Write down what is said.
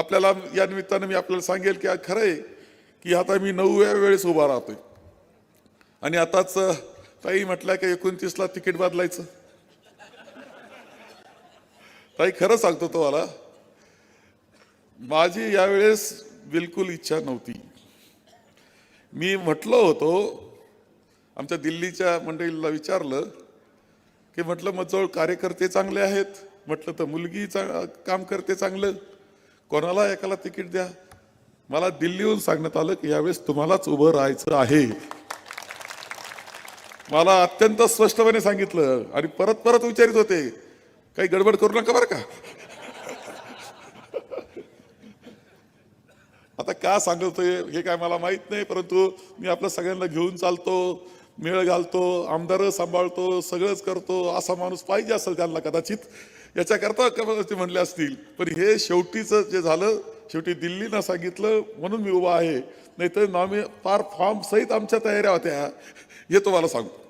आपल्याला या निमित्तानं मी आपल्याला सांगेल की खरं आहे की आता मी नवव्या वेळेस उभा राहतोय. आणि आताच ताई म्हटलं की एकोणतीसला तिकीट बदलायचं. ताई खरं सांगतो तुम्हाला माझी यावेळेस बिलकुल इच्छा नव्हती. मी म्हटलं होतो आमच्या दिल्लीच्या मंडळीला विचारलं की म्हटलं मग जवळ कार्यकर्ते चांगले आहेत? म्हटलं तर मुलगी चा काम करते चांगलं. कोणाला एकाला तिकीट द्या? मला दिल्लीहून सांगण्यात आलं की यावेळेस तुम्हालाच उभं राहायचं आहे. मला अत्यंत स्पष्टपणे सांगितलं आणि परत परत विचारित होते. काही गडबड करू नका बरं का? आता का सांगतोय हे काय मला माहीत नाही परंतु मी आपल्या सगळ्यांना घेऊन चालतो मेळ घालतो आमदार सांभाळतो सगळंच करतो असा माणूस पाहिजे असेल त्यांना कदाचित. याच्याकरता कदाचित म्हणले असतील. पण हे शेवटीचं जे झालं शेवटी दिल्लीनं सांगितलं म्हणून मी उभा आहे. नाहीतर नॉमी फार फॉर्म सहित आमच्या तयाऱ्या होत्या. हे तुम्हाला सांगतो